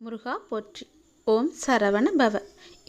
முருகா போற்றி. ஓம் சரவண பவ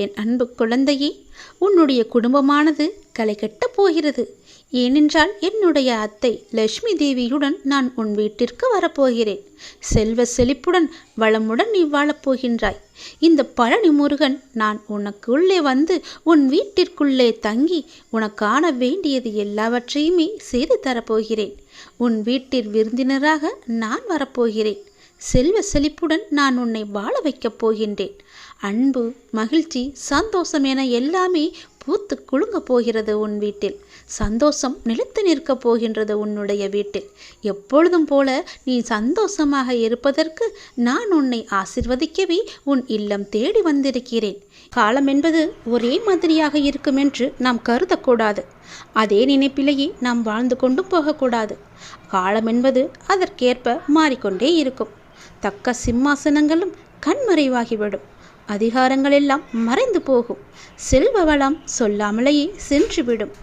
என் அன்பு குழந்தையே உன்னுடைய குடும்பமானது களை கட்டப் போகிறது. ஏனென்றால் என்னுடைய அத்தை லட்சுமி தேவியுடன் நான் உன் வீட்டிற்கு வரப்போகிறேன். செல்வ செழிப்புடன் வளமுடன் நீ வாழப்போகின்றாய் இந்த பழனி முருகன் நான் உனக்குள்ளே வந்து உன் வீட்டிற்குள்ளே தங்கி உனக்கான வேண்டியது எல்லாவற்றையுமே செய்து தரப்போகிறேன். உன் வீட்டில் விருந்தினராக நான் வரப்போகிறேன். செல்வ செழிப்புடன் நான் உன்னை வாழ வைக்கப் போகின்றேன். அன்பு மகிழ்ச்சி சந்தோஷம் என எல்லாமே பூத்து குலுங்க போகிறது உன் வீட்டில். சந்தோஷம் நிலைத்து நிற்கப் போகின்றது உன்னுடைய வீட்டில். எப்பொழுதும் போல நீ சந்தோஷமாக இருப்பதற்கு நான் உன்னை ஆசிர்வதிக்கவே உன் இல்லம் தேடி வந்திருக்கிறேன். காலம் என்பது ஒரே மாதிரியாக இருக்கும் என்று நாம் கருதக்கூடாது. அதே நினைப்பிலேயே நாம் வாழ்ந்து கொண்டும் போகக்கூடாது. காலம் என்பது அதற்கேற்ப மாறிக்கொண்டே இருக்கும். தக்க சிம்மாசனங்களும் கண்மறைவாகிவிடும். அதிகாரங்கள் எல்லாம் மறைந்து போகும். செல்வ வளம் சொல்லாமலேயே சென்றுவிடும்.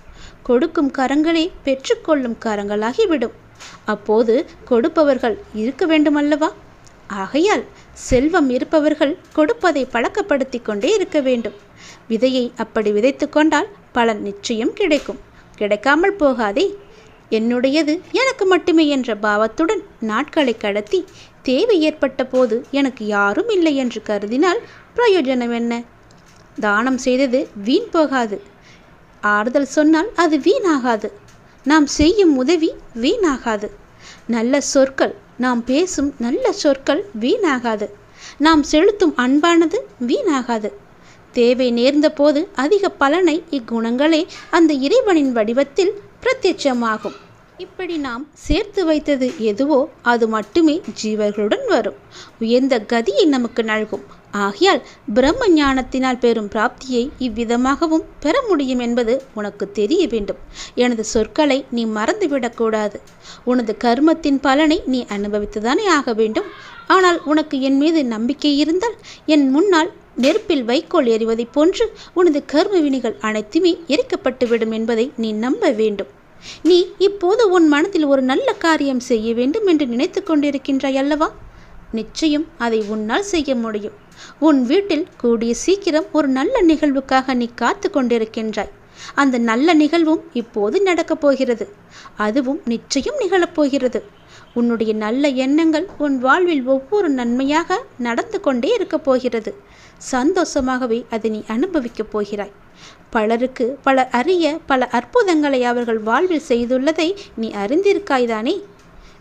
கொடுக்கும் கரங்களே பெற்றுக்கொள்ளும் கரங்களாகிவிடும். அப்போது கொடுப்பவர்கள் இருக்க வேண்டுமல்லவா? ஆகையால் செல்வம் இருப்பவர்கள் கொடுப்பதை பழக்கப்படுத்தி கொண்டே இருக்க வேண்டும். விதையை அப்படி விதைத்து கொண்டால் பலன் நிச்சயம் கிடைக்கும். கிடைக்காமல் போகாதே. என்னுடையது எனக்கு மட்டுமே என்ற பாவத்துடன் நாட்களை கடத்தி தேவை ஏற்பட்ட போது எனக்கு யாரும் இல்லை என்று கருதினால் பிரயோஜனம் என்ன? தானம் செய்தது வீண் போகாது. ஆறுதல் சொன்னால் அது வீணாகாது. நாம் செய்யும் உதவி வீணாகாது. நல்ல சொற்கள் நாம் பேசும் நல்ல சொற்கள் வீணாகாது. நாம் செலுத்தும் அன்பானது வீணாகாது. தேவை நேர்ந்த போது அதிக பலனை இக்குணங்களே அந்த இறைவனின் வடிவத்தில் பிரத்யட்சமாகும். இப்படி நாம் சேர்த்து வைத்தது எதுவோ அது மட்டுமே ஜீவர்களுடன் வரும். உயர்ந்த கதியை நமக்கு நல்கும். ஆகையால் பிரம்ம ஞானத்தினால் பெறும் பிராப்தியை இவ்விதமாகவும் பெற முடியும் என்பது உனக்கு தெரிய வேண்டும். எனது சொற்களை நீ மறந்துவிடக்கூடாது உனது கர்மத்தின் பலனை நீ அனுபவித்துதானே ஆக வேண்டும். ஆனால் உனக்கு என் மீது நம்பிக்கை இருந்தால் என் முன்னால் நெருப்பில் வைக்கோல் எறிவதைப் போன்று உனது கர்ம வினிகள் அனைத்துமே எரிக்கப்பட்டுவிடும் என்பதை நீ நம்ப வேண்டும். நீ இப்போது உன் மனதில் ஒரு நல்ல காரியம் செய்ய வேண்டும் என்று நினைத்து கொண்டிருக்கின்றாய் அல்லவா? நிச்சயம் அதை உன்னால் செய்ய முடியும். உன் வீட்டில் கூடிய சீக்கிரம் ஒரு நல்ல நிகழ்வுக்காக நீ காத்து கொண்டிருக்கின்றாய். அந்த நல்ல நிகழ்வும் இப்போது நடக்கப் போகிறது. அதுவும் நிச்சயம் நிகழப்போகிறது உன்னுடைய நல்ல எண்ணங்கள் உன் வாழ்வில் ஒவ்வொரு நன்மையாக நடந்து கொண்டே இருக்கப் போகிறது. சந்தோஷமாகவே அதை நீ அனுபவிக்கப் போகிறாய். பலருக்கு பலர் அறிய பல அற்புதங்களை அவர்கள் வாழ்வில் செய்துள்ளதை நீ அறிந்திருக்காய்தானே?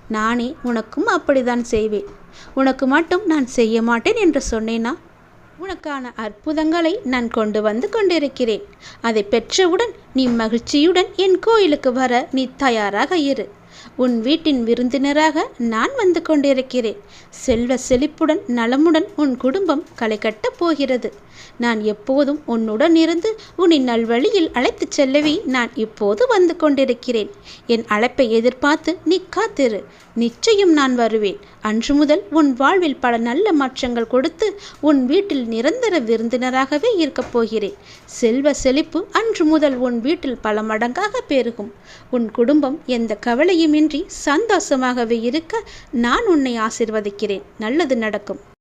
நானே உனக்கும் அப்படித்தான் செய்வேன். உனக்கு மட்டும் நான் செய்ய மாட்டேன் என்று சொன்னேனா? உனக்கான அற்புதங்களை நான் கொண்டு வந்து கொண்டிருக்கிறேன். அதை பெற்றவுடன் நீ மகிழ்ச்சியுடன் என் கோயிலுக்கு வர நீ தயாராக இரு. உன் வீட்டின் விருந்தினராக நான் வந்து கொண்டிருக்கிறேன். செல்வ செழிப்புடன் நலமுடன் உன் குடும்பம் களை கட்டப் போகிறது. நான் எப்போதும் உன்னுடன் இருந்து உன்னை நல்வழியில் அழைத்துச் செல்லவே நான் இப்போது வந்து கொண்டிருக்கிறேன். என் அழைப்பை எதிர்பார்த்து நீ காத்திரு. நிச்சயம் நான் வருவேன். அன்று முதல் உன் வாழ்வில் பல நல்ல மாற்றங்கள் கொடுத்து உன் வீட்டில் நிரந்தர விருந்தினராகவே இருக்கப் போகிறேன். செல்வ செழிப்பு அன்று முதல் உன் வீட்டில் பல மடங்காக பெருகும். உன் குடும்பம் எந்த கவலையும் கவலையுமின்றி சந்தோஷமாகவே இருக்க நான் உன்னை ஆசிர்வதிக்கிறேன். நல்லது நடக்கும்.